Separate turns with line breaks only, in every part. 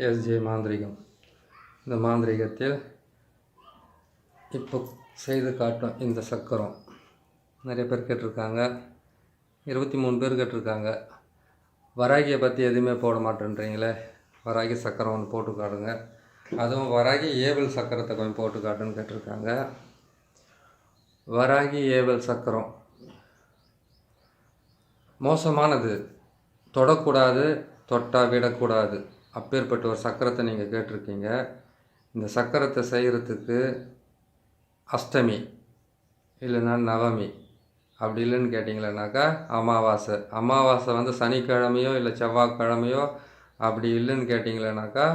SJ மாந்திரிகம். இந்த மாந்திரிகத்தில் இப்போ செய்து காட்டும் இந்த சக்கரம். நிறைய பேர் கேட்டிருக்காங்க. இருபத்தி மூணு பேர் கேட்டிருக்காங்க. வராகியை பற்றி எதுவுமே போட மாட்டேன்றீங்களே? வராகி சக்கரம் ஒன்று போட்டு காட்டுங்க. அதுவும் வராகி ஏவல் சக்கரத்தை கொஞ்சம் போட்டு காட்டுன்னு கேட்டிருக்காங்க. வராகி ஏவல் சக்கரம். மோசமானது. தொடக்கூடாது தொட்டா விடக்கூடாது. அப்பேற்பட்ட ஒரு சக்கரத்தை நீங்கள் கேட்டிருக்கீங்க. இந்த சக்கரத்தை செய்கிறதுக்கு அஷ்டமி இல்லைன்னா நவமி. அப்படி இல்லைன்னு கேட்டிங்களேனாக்கா அமாவாசை. அமாவாசை வந்து சனிக்கிழமையோ இல்லை செவ்வாய்க்கிழமையோ அப்படி இல்லைன்னு கேட்டிங்களேனாக்கா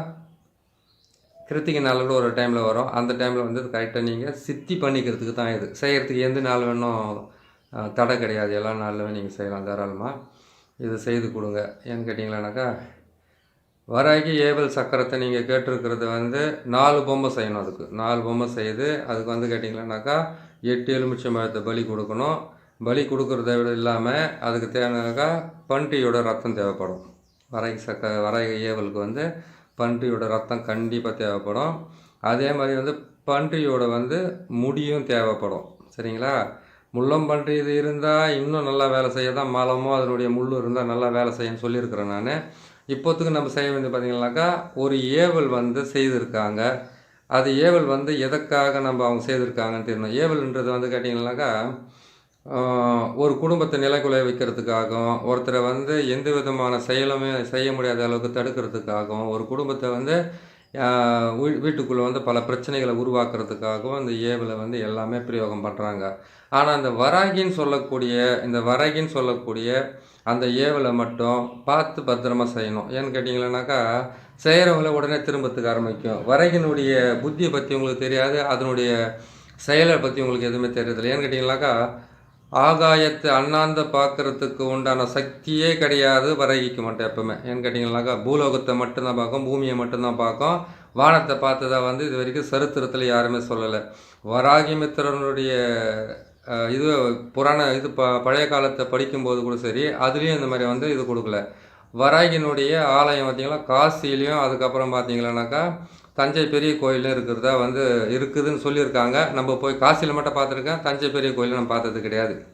கிருத்திகை நாள் கூட ஒரு டைமில் வரும். அந்த டைமில் வந்து கரெக்டாக நீங்கள் சித்தி பண்ணிக்கிறதுக்கு தான் இது. செய்கிறதுக்கு எந்த நாள் வேணும் தடை கிடையாது. எல்லா நாள்லையும் நீங்கள் செய்யலாம் தாராளமாக இது செய்து கொடுங்க. ஏன்னு கேட்டிங்களேனாக்கா வராகி ஏவல் சக்கரத்தை நீங்கள் கேட்டிருக்கிறது வந்து நாலு பொம்மை செய்யணும் அதுக்கு. நாலு பொம்மை செய்து அதுக்கு வந்து கேட்டிங்களானாக்கா எட்டு எலுமிச்சம்பழத்தை பலி கொடுக்கணும். பலி கொடுக்குறத விட இல்லாமல் அதுக்கு தேவைனாக்கா பன்றியோட ரத்தம் தேவைப்படும். வராகி சக்க வராகி ஏவலுக்கு வந்து பன்றியோட ரத்தம் கண்டிப்பாக தேவைப்படும். அதே மாதிரி வந்து பன்றியோட வந்து முடியும் தேவைப்படும். சரிங்களா? முள்ளம் பன்றி இது இருந்தால் இன்னும் நல்லா வேலை செய்ய தான் மலமோ அதனுடைய முள் இருந்தால் நல்லா வேலை செய்யன்னு சொல்லியிருக்கிறேன் நான். இப்போத்துக்கு நம்ம செய்ய வேண்டியது பார்த்தீங்கன்னாக்கா ஒரு ஏவல் வந்து செய்திருக்காங்க. அது ஏவல் வந்து எதற்காக நம்ம அவங்க செய்திருக்காங்கன்னு தெரியணும். ஏவல்ன்றது வந்து கேட்டிங்கன்னாக்கா ஒரு குடும்பத்தை நிலைக்குலைய வைக்கிறதுக்காகவும் ஒருத்தரை வந்து எந்த விதமான செயலுமே செய்ய முடியாத அளவுக்கு தடுக்கிறதுக்காகவும் ஒரு குடும்பத்தை வந்து வீ- வீட்டுக்குள்ளே வந்து பல பிரச்சனைகளை உருவாக்குறதுக்காகவும் இந்த ஏவலை வந்து எல்லாமே பிரயோகம் பண்ணுறாங்க ஆனால் அந்த வராகின்னு சொல்லக்கூடிய இந்த வராகின்னு சொல்லக்கூடிய அந்த ஏவலை மட்டும் பார்த்து பத்திரமா செய்யணும். ஏன்னு கேட்டிங்களேனாக்கா செய்கிறவங்கள உடனே திரும்பத்துக்கு ஆரம்பிக்கும். வரைகினுடைய புத்தியை பற்றி உங்களுக்கு தெரியாது அதனுடைய செயலை பற்றி உங்களுக்கு எதுவுமே தெரியறதில்ல ஏன்னு கேட்டிங்கனாக்கா ஆகாயத்தை அண்ணாந்த பார்க்குறதுக்கு உண்டான சக்தியே கிடையாது வரைகிக்கு மட்டும் எப்பவுமே. ஏன்னு கேட்டிங்கனாக்கா பூலோகத்தை மட்டும்தான் பார்க்கும் பூமியை மட்டும்தான் பார்க்கும். வானத்தை பார்த்ததா வந்து இது வரைக்கும் சரித்திரத்தில் யாருமே சொல்லலை. வராகி மித்திரனுடைய இது புராண இது ப பழைய காலத்தை படிக்கும்போது கூட சரி அதுலேயும் இந்த மாதிரி வந்து இது கொடுக்கல. வராகினுடைய ஆலயம் பார்த்திங்கன்னா காசிலையும் அதுக்கப்புறம் பார்த்தீங்களானாக்கா தஞ்சை பெரிய கோயிலும் இருக்கிறதா வந்து இருக்குதுன்னு சொல்லியிருக்காங்க. நம்ம போய் காசியில் மட்டும் பார்த்துருக்கேன் தஞ்சை பெரிய கோயில் நம்ம பார்த்தது கிடையாது.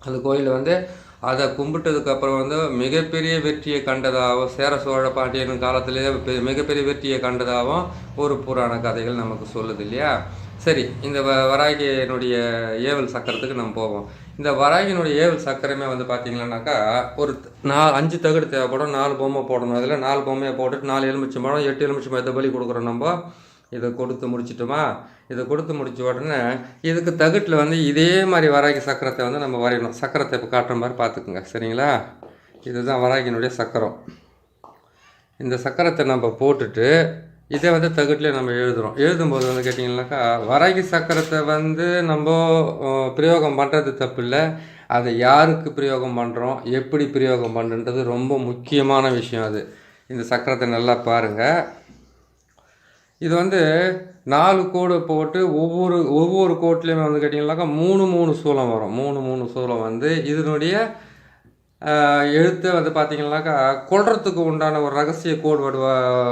அந்த கோயில் வந்து அதை கும்பிட்டதுக்கப்புறம் வந்து மிகப்பெரிய வெற்றியை கண்டதாகவும் சேர சோழ பாண்டியன் காலத்திலேயே பெ- மிகப்பெரிய வெற்றியை கண்டதாகவும் ஒரு புராண கதைகள் நமக்கு சொல்லுது இல்லையா? சரி இந்த வ வராகியினுடைய ஏவல் சக்கரத்துக்கு நம்ம போவோம். இந்த வராகியினுடைய ஏவல் சக்கரமே வந்து பார்த்தீங்கன்னாக்கா ஒரு நாலு அஞ்சு தகடு தேவைப்படும். நாலு பொம்மை போடணும். அதில் நாலு பொம்மையை போட்டுட்டு நாலு எலுமிச்சம் பழம் எட்டு எலுமிச்சம் பழத்தை பலி கொடுக்குறோம் நம்ம. இதை கொடுத்து முடிச்சிட்டோமா? இதை கொடுத்து முடிச்ச உடனே இதுக்கு தகுட்டில் வந்து இதே மாதிரி வராகி சக்கரத்தை வந்து நம்ம வரையணும். சக்கரத்தை இப்போ காட்டுற மாதிரி பார்த்துக்குங்க சரிங்களா? இதுதான் வராகினுடைய சக்கரம். இந்த சக்கரத்தை நம்ம போட்டுட்டு இதே வந்து தகுட்டிலே நம்ம எழுதுகிறோம் எழுதும்போது வந்து கேட்டிங்கனாக்கா வரகி சக்கரத்தை வந்து நம்ம பிரயோகம் பண்ணுறது தப்பு இல்லை அதை யாருக்கு பிரயோகம் பண்ணுறோம் எப்படி பிரயோகம் பண்ணுன்றது ரொம்ப முக்கியமான விஷயம் அது. இந்த சக்கரத்தை நல்லா பாருங்கள் இது வந்து நாலு கோடு போட்டு ஒவ்வொரு ஒவ்வொரு கோட்லேயுமே வந்து கேட்டிங்கனாக்கா மூணு மூணு சூளம் வரும். மூணு மூணு சூளம் வந்து இதனுடைய எழுத்து வந்து பார்த்தீங்கன்னாக்கா கொள்றதுக்கு உண்டான ஒரு ரகசிய கோடு வடு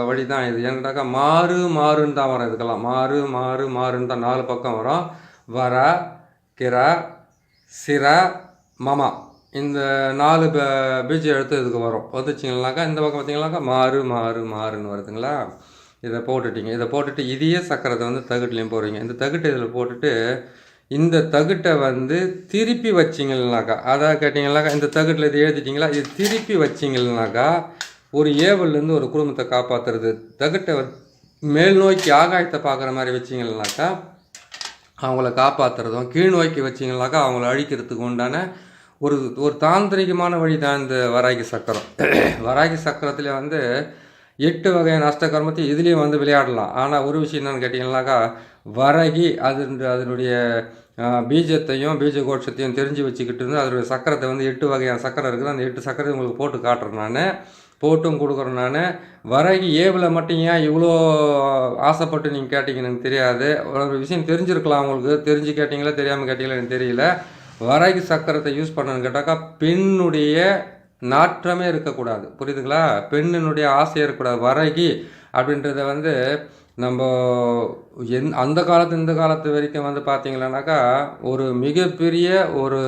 வழி தான் இது. ஏன்னாக்கா மாறு மாறுன்னு தான் வரும் இதுக்கெல்லாம். மாறு மாறு மாறுன்னு தான் நாலு பக்கம் வரும். வர கிரா சிரா மமா. இந்த நாலு ப- பீஜ எழுத்து இதுக்கு வரும். வந்துச்சிங்கனாக்கா இந்த பக்கம் பார்த்தீங்கன்னாக்கா மாறு மாறு மாறுன்னு வருதுங்களா? இதை போட்டுட்டீங்க. இதை போட்டுட்டு இதையே சக்கரத்தை வந்து தகுட்டுலேயும் போடுறீங்க இந்த தகுட்டு இதில் போட்டுட்டு இந்த தகுட்டை வந்து திருப்பி வச்சிங்கனாக்கா அதான் கேட்டிங்கனாக்கா இந்த தகுட்டில் இது எழுதிட்டீங்களா? இது திருப்பி வச்சிங்கனாக்கா ஒரு ஏவல்லேருந்து ஒரு குடும்பத்தை காப்பாற்றுறது தகுட்டை மேல் நோக்கி ஆகாயத்தை பார்க்குற மாதிரி வச்சிங்கனாக்கா அவங்கள காப்பாற்றுறதும் கீழ் நோக்கி வச்சிங்கனாக்கா அவங்கள அழிக்கிறதுக்கு உண்டான ஒரு ஒரு தாந்திரிகமான வழி தான் இந்த வராகி சக்கரம். வராகி சக்கரத்தில் வந்து எட்டு வகையான அஷ்டகர்மத்தை இதுலேயும் வந்து விளையாடலாம். ஆனால் ஒரு விஷயம் என்னென்னு கேட்டிங்கன்னாக்கா வரகி அது அதனுடைய பீஜத்தையும் பீஜ கோட்சத்தையும் தெரிஞ்சு வச்சுக்கிட்டு இருந்து அதனுடைய சக்கரத்தை வந்து எட்டு வகையான சக்கரம் இருக்குது அந்த எட்டு சக்கரத்தை உங்களுக்கு போட்டு காட்டுறேன் நான். போட்டும் கொடுக்குறேன் நான். வரகி ஏவில் மட்டும் ஏன் இவ்வளோ ஆசைப்பட்டு நீங்கள் கேட்டிங்கன்னு எனக்கு தெரியாது. ஒரு விஷயம் தெரிஞ்சிருக்கலாம் உங்களுக்கு. தெரிஞ்சு கேட்டிங்களா தெரியாமல் கேட்டிங்களா எனக்கு தெரியல. வரகி சக்கரத்தை யூஸ் பண்ணணும்னு கேட்டாக்கா பெண்ணுடைய நாற்றமே இருக்கக்கூடாது. புரியுதுங்களா? பெண்ணினுடைய ஆசை இருக்கக்கூடாது. வரகி அப்படின்றத வந்து நம்ம எந் அந்த காலத்து இந்த காலத்து வரைக்கும் வந்து பார்த்தீங்கன்னாக்கா ஒரு மிகப்பெரிய ஒரு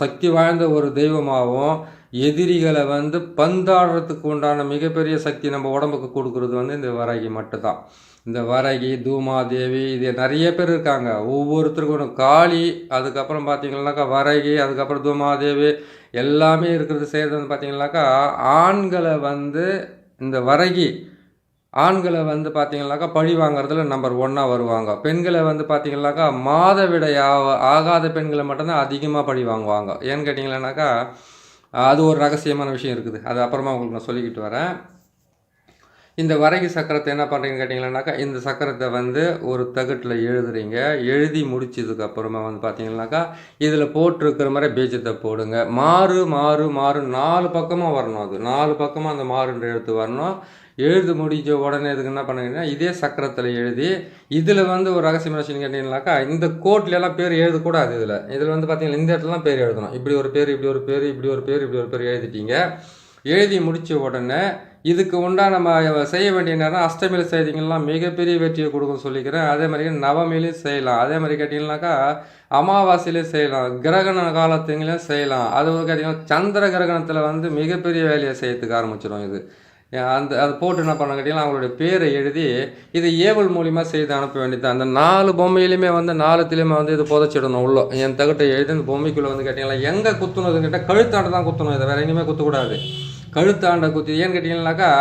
சக்தி வாய்ந்த ஒரு தெய்வமாகவும் எதிரிகளை வந்து பந்தாடுறதுக்கு உண்டான மிகப்பெரிய சக்தி நம்ம உடம்புக்கு கொடுக்குறது வந்து இந்த வரகி மட்டும்தான். இந்த வரகி தூமாதேவி இது நிறைய பேர் இருக்காங்க. ஒவ்வொருத்தருக்கும் காளி அதுக்கப்புறம் பார்த்தீங்கன்னாக்கா வரகி அதுக்கப்புறம் தூமாதேவி எல்லாமே இருக்கிறது செய்கிறது வந்து பார்த்தீங்கன்னாக்கா ஆண்களை வந்து இந்த வரகி ஆண்களை வந்து பார்த்தீங்கன்னாக்கா பழி வாங்குறதுல நம்பர் ஒன்னாக வருவாங்க. பெண்களை வந்து பார்த்தீங்கன்னாக்கா மாதவிடை ஆக ஆகாத பெண்களை மட்டும்தான் அதிகமாக பழி வாங்குவாங்க. ஏன்னு கேட்டிங்கன்னாக்கா அது ஒரு ரகசியமான விஷயம் இருக்குது. அது அப்புறமா உங்களுக்கு நான் சொல்லிக்கிட்டு வரேன். இந்த வரகி சக்கரத்தை என்ன பண்ணுறீங்கன்னு கேட்டிங்கன்னாக்கா இந்த சக்கரத்தை வந்து ஒரு தகட்டில் எழுதுறீங்க. எழுதி முடிச்சதுக்கு அப்புறமா வந்து பார்த்தீங்கன்னாக்கா இதில் போட்டிருக்கிற மாதிரி பீஜத்தை போடுங்க. மாறு மாறு மாறு நாலு பக்கமாக வரணும் அது. நாலு பக்கமாக அந்த மாறுன்ற எழுத்து வரணும். எழுது முடிஞ்ச உடனே இதுக்கு என்ன பண்ணுங்கன்னா இதே சக்கரத்தில் எழுதி இதில் வந்து ஒரு ரகசியம் ரசின்னு கேட்டிங்கன்னாக்கா இந்த கோட்ல எல்லாம் பேர் எழுதக்கூடாது இதில். இதில் வந்து பார்த்தீங்கன்னா இந்த இடத்துலலாம் பேர் எழுதணும். இப்படி ஒரு பேர் இப்படி ஒரு பேர் இப்படி ஒரு பேர் இப்படி ஒரு பேர் எழுதிட்டீங்க. எழுதி முடித்த உடனே இதுக்கு உண்டான நம்ம செய்ய வேண்டிய நேரம் அஷ்டமியில் செய்தீங்கன்னா மிகப்பெரிய வெற்றியை கொடுக்கும் சொல்லிக்கிறேன். அதே மாதிரி நவமிலையும் செய்யலாம். அதே மாதிரி கேட்டிங்கன்னாக்கா அமாவாசையிலையும் செய்யலாம். கிரகண காலத்துங்களையும் செய்யலாம். அது கேட்டிங்கன்னா சந்திர கிரகணத்தில் வந்து மிகப்பெரிய வேலையை செய்யறதுக்கு ஆரம்பிச்சிடும் இது. அந்த அது போட்டு என்ன பண்ண கேட்டிங்கன்னா அவங்களுடைய பேரை எழுதி இது ஏவல் மூலிமா செய்து அனுப்ப வேண்டியது அந்த நாலு பொம்மையிலுமே வந்து நாலுத்துலேயுமே வந்து இது புதைச்சிடணும் உள்ள. என் தகட்டை எழுதி அந்த பொம்மைக்குள்ளே வந்து கேட்டிங்கன்னா எங்கே குத்துனதுன்னு கேட்டால் கழுத்தாண்ட தான் குத்தணும் இதை. வேறு எங்கேயுமே குத்தக்கூடாது. கழுத்தாண்ட குத்தி. ஏன்னு கேட்டிங்கன்னாக்கா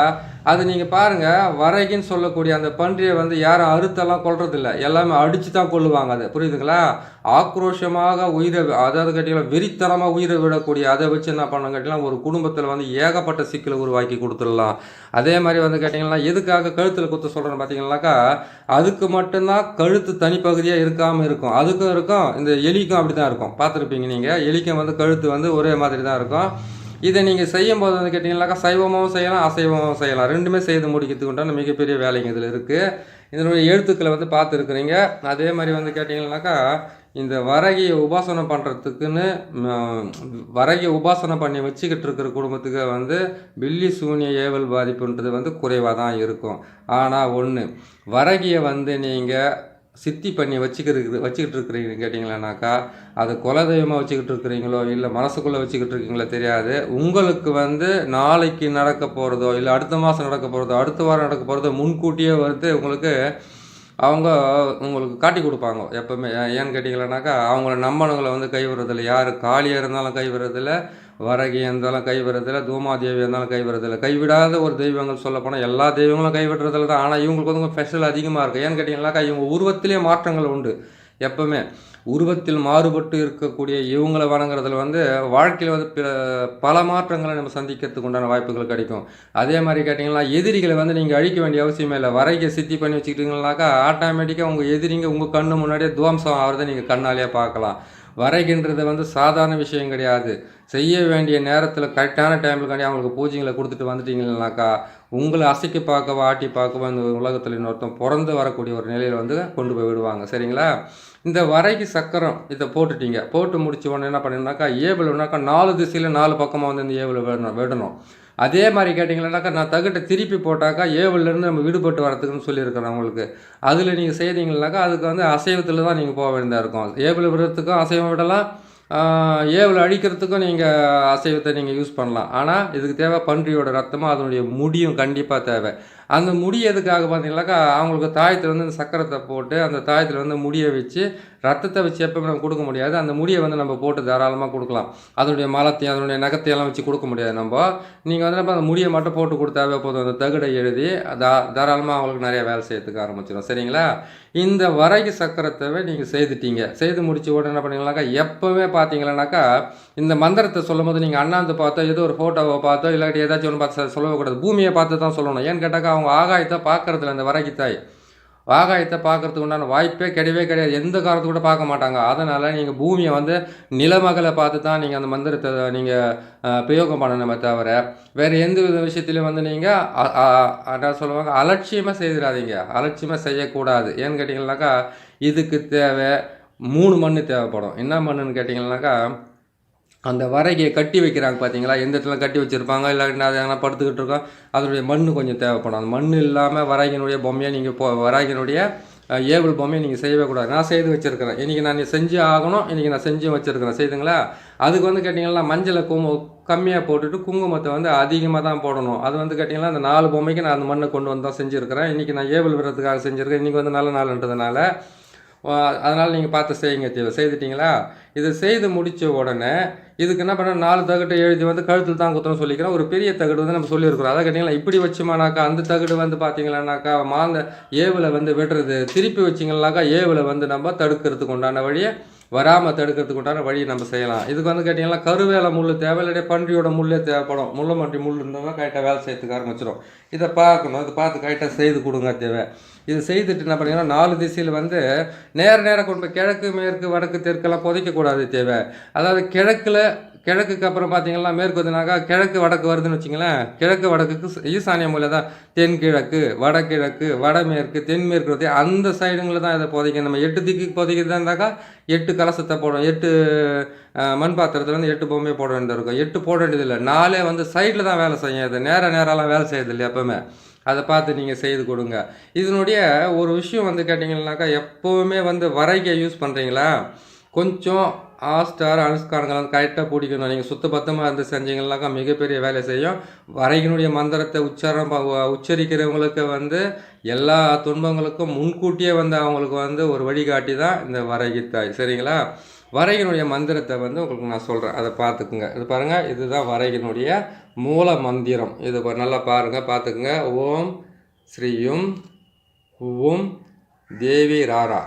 அது நீங்கள் பாருங்கள் வரைகின்னு சொல்லக்கூடிய அந்த பன்றியை வந்து யாரும் அறுத்தெல்லாம் கொள்றதில்ல எல்லாமே அடித்து தான் கொள்ளுவாங்க அது. புரியுதுங்களா? ஆக்ரோஷமாக உயிரை அதாவது கேட்டிங்கன்னா வெறித்தனமாக உயிரை விடக்கூடிய அதை வச்சு என்ன பண்ண கேட்டிங்கன்னா ஒரு குடும்பத்தில் வந்து ஏகப்பட்ட சிக்கலை உருவாக்கி கொடுத்துடலாம். அதே மாதிரி வந்து கேட்டிங்கன்னா எதுக்காக கழுத்தில் குத்த சொல்கிறேன்னு பார்த்தீங்கன்னாக்கா அதுக்கு மட்டும்தான் கழுத்து தனிப்பகுதியாக இருக்காமல் இருக்கும். அதுக்கும் இருக்கும் இந்த எலிக்கும் அப்படி தான் இருக்கும். பார்த்துருப்பீங்க நீங்கள் எலிக்கும் வந்து கழுத்து வந்து ஒரே மாதிரி தான் இருக்கும். இதை நீங்கள் செய்யும்போது வந்து கேட்டிங்கனாக்கா சைவமாகவும் செய்யலாம் அசைவமாகவும் செய்யலாம். ரெண்டுமே செய்து முடிக்கிறதுக்கு உண்டான மிகப்பெரிய வேலைங்க இதில் இருக்குது இதனுடைய எழுத்துக்களை வந்து பார்த்துருக்குறீங்க. அதே மாதிரி வந்து கேட்டிங்கனாக்கா இந்த வரகியை உபாசனம் பண்ணுறதுக்குன்னு வரகியை உபாசனம் பண்ணி வச்சுக்கிட்டு இருக்கிற குடும்பத்துக்கு வந்து பில்லி சூனிய ஏவல் பாதிப்புன்றது வந்து குறைவாக தான் இருக்கும். ஆனால் ஒன்று வரகியை வந்து நீங்கள் சித்தி பண்ணி வச்சுக்கிறது வச்சுக்கிட்டு இருக்கிறீங்க கேட்டிங்களானாக்கா அது குலதெய்வமாக வச்சுக்கிட்டு இருக்கிறீங்களோ இல்லை மனசுக்குள்ளே வச்சுக்கிட்டு இருக்கீங்களோ தெரியாது. உங்களுக்கு வந்து நாளைக்கு நடக்க போகிறதோ இல்லை அடுத்த மாதம் நடக்க போகிறதோ அடுத்த வாரம் நடக்க போகிறதோ முன்கூட்டியே வந்து உங்களுக்கு அவங்க உங்களுக்கு காட்டி கொடுப்பாங்க எப்போவுமே. ஏன்னு கேட்டிங்களானாக்கா அவங்கள நம்மளவங்களை வந்து கை விடுறதில்ல யார் காலியாக இருந்தாலும் கை விடுறதில்ல வரகி இருந்தாலும் கைவிடுறதில்ல தூமாதேவி இருந்தாலும் கைவிடுறதில்ல. கைவிடாத ஒரு தெய்வங்கள் சொல்லப்போனால் எல்லா தெய்வங்களும் கை விடுறதில்ல தான் ஆனால் இவங்களுக்கு வந்து ஸ்பெஷல் அதிகமாக இருக்குது ஏன்னு கேட்டிங்கனாக்கா இவங்க உருவத்திலே மாற்றங்கள் உண்டு. எப்பவுமே உருவத்தில் மாறுபட்டு இருக்கக்கூடிய இவங்களை வணங்குறதுல வந்து வாழ்க்கையில் வந்து பிற- பல மாற்றங்களை நம்ம சந்திக்கிறதுக்கு உண்டான வாய்ப்புகள் கிடைக்கும். அதே மாதிரி கேட்டிங்கன்னா எதிரிகளை வந்து நீங்கள் அழிக்க வேண்டிய அவசியமே இல்லை. வரைக்க சித்தி பண்ணி வச்சுக்கிட்டீங்கன்னாக்கா ஆட்டோமேட்டிக்காக உங்கள் எதிரிங்க உங்கள் கண்ணு முன்னாடியே துவம்சம் ஆகிறத நீங்கள் கண்ணாலேயே பார்க்கலாம். வரைகின்றது வந்து சாதாரண விஷயம் கிடையாது. செய்ய வேண்டிய நேரத்தில் கரெக்டான டைமுக்காண்டி அவங்களுக்கு பூஜைங்களை கொடுத்துட்டு வந்துட்டீங்கன்னாக்கா உங்களை அசைக்க பார்க்கவோ ஆட்டி பார்க்கவோ இந்த உலகத்தில் இன்னொருத்தன் பிறந்து வரக்கூடிய ஒரு நிலையில் வந்து கொண்டு போய் விடுவாங்க. சரிங்களா? இந்த வரைக்கு சக்கரம் இதை போட்டுட்டீங்க. போட்டு முடிச்ச உடனே என்ன பண்ணினாக்கா ஏபிள்னாக்கா நாலு திசையில் நாலு பக்கமாக வந்து இந்த ஏபிள் விடணும் விடணும். அதே மாதிரி கேட்டிங்கன்னாக்கா நான் தகுட்டை திருப்பி போட்டாக்கா ஏவிலேருந்து நம்ம விடுபட்டு வரதுக்குன்னு சொல்லியிருக்கிறேன் உங்களுக்கு. அதில் நீங்கள் செய்தீங்கன்னாக்கா அதுக்கு வந்து அசைவத்தில் தான் நீங்கள் போக வேண்டியதாக இருக்கும். ஏவில் விடுறதுக்கும் அசைவம் விடலாம். ஏவில் அழிக்கிறதுக்கும் நீங்கள் அசைவத்தை நீங்கள் யூஸ் பண்ணலாம். ஆனால் இதுக்கு தேவை பன்றியோட ரத்தமும் அதனுடைய முடியும் கண்டிப்பாக தேவை. அந்த முடி எதுக்காக பார்த்தீங்கன்னாக்கா அவங்களுக்கு தாயத்தில் வந்து இந்த சக்கரத்தை போட்டு அந்த தாயத்தில் வந்து முடியை வச்சு ரத்தத்தை வச்சு எப்பவுமே நம்ம கொடுக்க முடியாது. அந்த முடியை வந்து நம்ம போட்டு தாராளமாக கொடுக்கலாம். அதனுடைய மலத்தையும் அதனுடைய நகத்தையெல்லாம் வச்சு கொடுக்க முடியாது நம்ம. நீங்கள் வந்து நம்ம அந்த முடியை மட்டும் போட்டு கொடுத்தாவே போதும். அந்த தகுடை எழுதி தா தாராளமாக அவங்களுக்கு நிறைய வேலை செய்யறதுக்கு ஆரம்பிச்சிடும் சரிங்களா? இந்த வரைக்கு சக்கரத்தை நீங்கள் செய்துட்டீங்க. செய்து முடிச்ச உடனே என்ன பண்ணீங்கன்னாக்கா எப்போவுமே பார்த்தீங்கன்னாக்கா இந்த மந்திரத்தை சொல்லும் போது நீங்கள் அண்ணாந்து பார்த்தோ ஏதோ ஒரு ஃபோட்டோவை பார்த்தோ இல்லாட்டி ஏதாச்சும் ஒன்று பார்த்து சொல்லவே கூடாது. பூமியை பார்த்து தான் சொல்லணும். ஏன்னு கேட்டாக்கா அவங்க ஆகாயத்தை பார்க்கறதுல அந்த வரைக்கு தாய் ஆகாயத்தை பார்க்கறதுக்கு உண்டான வாய்ப்பே கிடையவே கிடையாது. எந்த காலத்து கூட பார்க்க மாட்டாங்க. அதனால் நீங்கள் பூமியை வந்து நிலமகளை பார்த்து தான் நீங்கள் அந்த மந்திரத்தை நீங்கள் பிரயோகம் பண்ணணுமே தவிர வேறு எந்த வித விஷயத்துலையும் வந்து நீங்கள் என்ன சொல்லுவாங்க அலட்சியமாக செய்திடாதீங்க. அலட்சியமாக செய்யக்கூடாது. ஏன்னு கேட்டிங்கன்னாக்கா இதுக்கு தேவை மூணு மண் தேவைப்படும். என்ன மண்ணுன்னு கேட்டிங்கன்னாக்கா அந்த வரைகையை கட்டி வைக்கிறாங்க பார்த்தீங்களா எந்த இடத்துல கட்டி வச்சுருப்பாங்க? இல்லை அது எதனா படுத்துக்கிட்டு இருக்கோம். அதனுடைய மண் கொஞ்சம் தேவைப்படும். அந்த மண் இல்லாமல் வராகினுடைய பொம்மையை நீங்கள் போ வராகினுடைய ஏபிள் ஏவல் பொம்மையை நீங்கள் செய்யவே கூடாது. நான் செய்து வச்சுருக்கிறேன். இன்றைக்கி நான் செஞ்சு ஆகணும். இன்றைக்கி நான் செஞ்சு வச்சுருக்கிறேன். செய்துங்களா? அதுக்கு வந்து கேட்டிங்கன்னா மஞ்சளை கும கம்மியாக போட்டுட்டு குங்குமத்தை வந்து அதிகமாக தான் போடணும். அது வந்து கேட்டிங்கன்னா அந்த நாலு பொம்மைக்கு நான் அந்த மண்ணை கொண்டு வந்து தான் செஞ்சுருக்கிறேன். இன்றைக்கி நான் ஏவல் விடுறதுக்காக செஞ்சுருக்கேன் இன்றைக்கி வந்து நல்ல நாள்ன்றதுனால அதனால் நீங்கள் பார்த்து செய்யுங்க செய்துட்டிங்களா? இதை செய்து முடித்த உடனே இதுக்கு என்ன பண்ண நாலு தகட்டை எழுதி வந்து கழுத்தில் தான் குத்தணும் சொல்லிக்கிறோம் ஒரு பெரிய தகடு வந்து நம்ம சொல்லியிருக்கிறோம். அதை கேட்டிங்களா? இப்படி வச்சுமானாக்கா அந்த தகடு வந்து பார்த்தீங்களானாக்கா மாந்த ஏவில் வந்து வெட்டுறது திருப்பி வச்சிங்கனாக்கா ஏவில் வந்து நம்ம தடுக்கிறதுக்கு உண்டான வழியை வராமல் தடுக்கிறதுக்கு உண்டான வழியை நம்ம செய்யலாம். இதுக்கு வந்து கேட்டிங்கன்னா கருவேல முள் தேவை இல்லாட்டி பன்றியோட முள்ளே தேவைப்படும். முள்ளை மட்டி முள் இருந்தால் கரெக்டாக வேலை செய்யறதுக்கு ஆரம்பிச்சிடும் இதை பார்க்கணும். இதை பார்த்து கரெக்டாக செய்து கொடுங்க தேவை. இது செய்துட்டு என்ன பண்ணீங்கன்னா நாலு திசையில் வந்து நேர நேரம் கொண்டு போய் கிழக்கு மேற்கு வடக்கு தெற்கெல்லாம் புதைக்கக்கூடாது தேவை. அதாவது கிழக்கில் கிழக்குக்கு அப்புறம் பார்த்தீங்கன்னா மேற்கு வந்துனாக்கா கிழக்கு வடக்கு வருதுன்னு வச்சிங்களேன். கிழக்கு வடக்குக்கு ஈசானிய மூலையில் தான். தென்கிழக்கு வடகிழக்கு வடமேற்கு தென்மேற்கு வருது அந்த சைடுங்களில் தான் இதை புதைக்கணும். நம்ம எட்டு திக்கு புதைக்கிறதா இருந்தாக்கா எட்டு கலசத்தை போடும் எட்டு மண் பாத்திரத்தில் வந்து எட்டு பொம்மையை போட வேண்டியது இருக்கும் எட்டு போட வேண்டியதில்லை. நாளே வந்து சைடில் தான் வேலை செய்யும். இது நேர நேரம்லாம் வேலை செய்யறது இல்லை எப்பவுமே. அதை பார்த்து நீங்கள் செய்து கொடுங்க. இதனுடைய ஒரு விஷயம் வந்து கேட்டிங்கன்னாக்கா எப்போவுமே வந்து வரைகை யூஸ் பண்ணுறீங்களா கொஞ்சம் ஆஸ்டார் அனுஷ்காரங்களை வந்து கரெக்டாக பிடிக்கணும் நீங்கள் சுத்தபத்தமாக இருந்து செஞ்சீங்கன்னாக்கா மிகப்பெரிய வேலை செய்யும். வரையினுடைய மந்திரத்தை உச்சாரம் உச்சரிக்கிறவங்களுக்கு வந்து எல்லா துன்பங்களுக்கும் முன்கூட்டியே வந்து அவங்களுக்கு வந்து ஒரு வழிகாட்டி தான் இந்த வரைகி சரிங்களா? வரைகினுடைய மந்திரத்தை வந்து உங்களுக்கு நான் சொல்கிறேன் அதை பார்த்துக்குங்க. இது பாருங்கள் இதுதான் வரைகினுடைய மூல மந்திரம். இது நல்லா பாருங்கள் பார்த்துக்குங்க. ஓம் ஸ்ரீயும் ஓம் தேவி ராரா.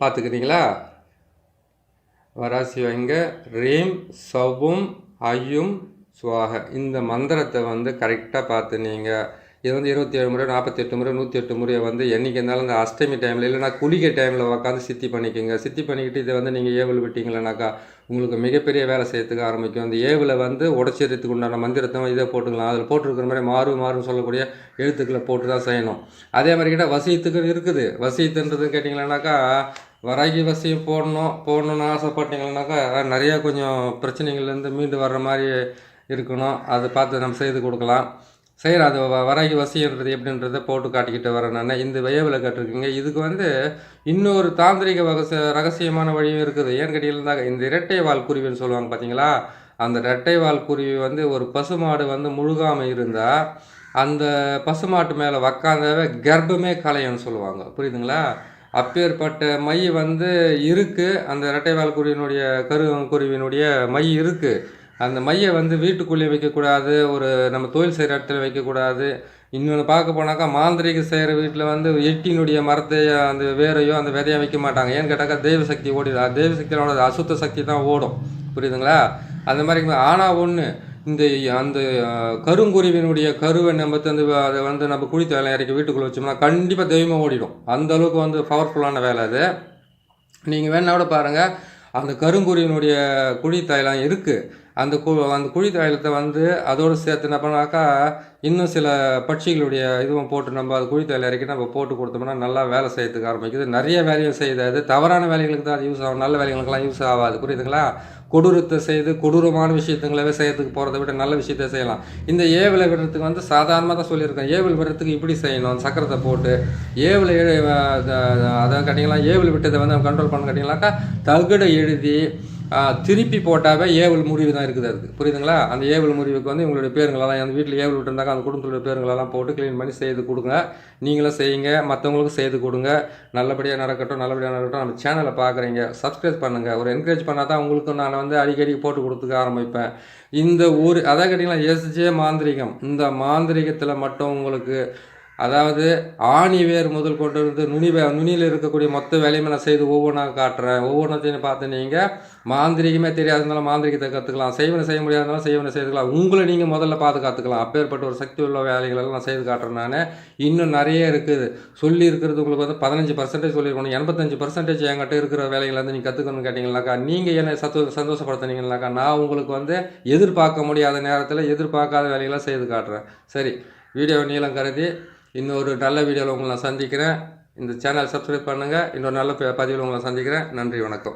பார்த்துக்கிறீங்களா வராசி வைங்க ரீம் சவும் ஐயும் சுவாக. இந்த மந்திரத்தை வந்து கரெக்டாக பார்த்து நீங்கள் இது வந்து இருபத்தி ஏழு முறை நாற்பத்தெட்டு முறை நூற்றி எட்டு முறை வந்து என்றைக்கு இருந்தாலும் இந்த அஷ்டமி டைமில் இல்லைனா குளிகை டைமில் உட்காந்து சித்தி பண்ணிக்கோங்க. சித்தி பண்ணிக்கிட்டு இதை வந்து நீங்கள் ஏவல் விட்டீங்களேனாக்கா உங்களுக்கு மிகப்பெரிய வேலை செய்யறதுக்கு ஆரம்பிக்கும். இந்த ஏவில் வந்து உடச்சிறதுக்கு உண்டான மந்திரத்தை இதை போட்டுக்கலாம். அதில் போட்டிருக்கிற மாதிரி மாறு மாறுன்னு சொல்லக்கூடிய எழுத்துக்களை போட்டு தான் செய்யணும். அதே மாதிரி கிட்ட வசியத்துக்கு இருக்குது. வசியத்துன்றது கேட்டிங்களேனாக்கா வராகி வசியம் போடணும் போடணும்னு ஆசைப்பட்டீங்கன்னாக்கா நிறையா கொஞ்சம் பிரச்சனைகள்லேருந்து மீண்டு வர்ற மாதிரி இருக்கணும். அதை பார்த்து நம்ம செய்து கொடுக்கலாம். சரி அது வ- வராகி வசியன்றது எப்படின்றத போட்டு காட்டிக்கிட்டு வரேன் நான். இந்த வயவில் கட்டிருக்கீங்க. இதுக்கு வந்து இன்னொரு தாந்திரிக வகச ரகசியமான வழியும் இருக்குது. ஏன்னு கேட்டீங்கன்னாக்கா இந்த இரட்டை வால் குருவின்னு சொல்லுவாங்க பார்த்தீங்களா அந்த இரட்டை வால் குருவி வந்து ஒரு பசுமாடு வந்து முழுகாமல் இருந்தால் அந்த பசுமாட்டு மேலே உக்காந்தாவே கர்ப்பமே கலையன்னு சொல்லுவாங்க. புரியுதுங்களா? அப்பேற்பட்ட மை வந்து இருக்குது அந்த இரட்டைவால் குருவினுடைய கரு குருவினுடைய மை இருக்குது அந்த மையை வந்து வீட்டுக்குள்ளேயே வைக்கக்கூடாது ஒரு நம்ம தொழில் செய்கிற இடத்துல வைக்கக்கூடாது. இன்னொன்று பார்க்க போனாக்கா மாந்திரிக செய்கிற வீட்டில் வந்து எட்டினுடைய மரத்தையோ அந்த வேரையோ அந்த விதையை வைக்க மாட்டாங்க. ஏன்னு கேட்டாக்கா தெய்வ சக்தி ஓடிடும். தெய்வ சக்தியோட அசுத்த சக்தி தான் ஓடும். புரியுதுங்களா? அந்த மாதிரி ஆனால் ஒன்று இந்த அந்த கருங்குருவினுடைய கருவை நம்ம வந்து அதை வந்து நம்ம குழி வேலை இறக்கி வீட்டுக்குள்ளே வச்சோம்னா கண்டிப்பாக தெய்வமாக ஓடிடும். அந்த அளவுக்கு வந்து பவர்ஃபுல்லான வேலை அது. நீங்கள் வேணா கூட பாருங்கள் அந்த கருங்குருவினுடைய குழி தைலம் இருக்குது அந்த கு அந்த குழி தைலத்தை வந்து அதோடு சேர்த்து என்ன பண்ணாக்கா இன்னும் சில பட்சிகளுடைய இதுவும் போட்டு நம்ம அது குழி தைலம் இறக்கி நம்ம போட்டு கொடுத்தோம்னா நல்லா வேலை செய்யறதுக்கு ஆரம்பிக்குது. நிறைய வேலையும் செய்யுது. அது தவறான வேலைகளுக்கு தான் அது யூஸ் ஆகும். நல்ல வேலைகளுக்கெல்லாம் யூஸ் ஆகாது. புரியுதுங்களா? கொடூரத்தை செய்து கொடூரமான விஷயத்துங்களவே செய்யறதுக்கு போகிறத விட நல்ல விஷயத்தை செய்யலாம். இந்த ஏவலை விடுறதுக்கு வந்து சாதாரணமாக தான் சொல்லியிருக்கேன். ஏவல் விடுறதுக்கு இப்படி செய்யணும். சக்கரத்தை போட்டு ஏவலை அதை கேட்டிங்களா? ஏவல் விட்டதை வந்து நம்ம கண்ட்ரோல் பண்ண கட்டிங்களாக்கா? தகுடை எழுதி திருப்பி போட்டாவே ஏவல் முறிவு தான் இருக்குது அதுக்கு. புரியுதுங்களா? அந்த ஏவல் முறிவுக்கு வந்து உங்களுடைய பேருங்களெல்லாம் அந்த வீட்டில் ஏவல் விட்டுருந்தாக்கா அந்த குடும்பத்துடைய பேருங்களெல்லாம் போட்டு க்ளீன் பண்ணி செய்து கொடுங்க. நீங்களும் செய்யுங்க மற்றவங்களுக்கும் செய்து கொடுங்க. நல்லபடியாக நடக்கட்டும் நல்லபடியாக நடக்கட்டும். நம்ம சேனலை பார்க்குறீங்க சப்ஸ்கிரைப் பண்ணுங்கள் ஒரு என்கரேஜ் பண்ணால் தான் உங்களுக்கும் நான் வந்து அடிக்கடி போட்டு கொடுத்துக்க ஆரம்பிப்பேன். இந்த ஊர் அதான் கேட்டிங்கன்னா எஸ்ஜே மாந்திரிகம். இந்த மாந்திரிகத்தில் மட்டும் உங்களுக்கு அதாவது ஆணி வேர் முதல் கொண்டு வந்து நுனி வே நுனியில் இருக்கக்கூடிய மொத்த வேலையுமே நான் செய்து ஒவ்வொன்றா காட்டுறேன். ஒவ்வொன்றத்தையும் பார்த்து நீங்கள் மாந்திரிகமே தெரியாதனால மாந்திரிகத்தை கற்றுக்கலாம் செய்வனை செய்ய முடியாதனால செய்வனை செய்துக்கலாம். உங்களை நீங்கள் முதல்ல பார்த்து கற்றுக்கலாம் அப்பேற்பட்ட ஒரு சக்தி உள்ள வேலைகளெல்லாம் நான் செய்து காட்டுறேன் நான். இன்னும் நிறைய இருக்குது. சொல்லி இருக்கிறது உங்களுக்கு வந்து பதினஞ்சு பர்சன்டேஜ் சொல்லியிருக்கணும். எண்பத்தஞ்சு பர்சன்டேஜ் என்கிட்ட இருக்கிற வேலைகளை வந்து நீங்கள் கற்றுக்கணும்னு கேட்டிங்கனாக்கா நீங்கள் என்னை சத்து சந்தோஷப்படுத்துனீங்கனாக்கா நான் உங்களுக்கு வந்து எதிர்பார்க்க முடியாத நேரத்தில் எதிர்பார்க்காத வேலைகளை செய்து காட்டுறேன். சரி வீடியோ நீளம் கருதி இன்னொரு நல்ல வீடியோவில் உங்களை நான் சந்திக்கிறேன். இந்த சேனல் சப்ஸ்கிரைப் பண்ணுங்கள் இன்னொரு நல்ல ப- பதிவில் உங்களை சந்திக்கிறேன். நன்றி வணக்கம்.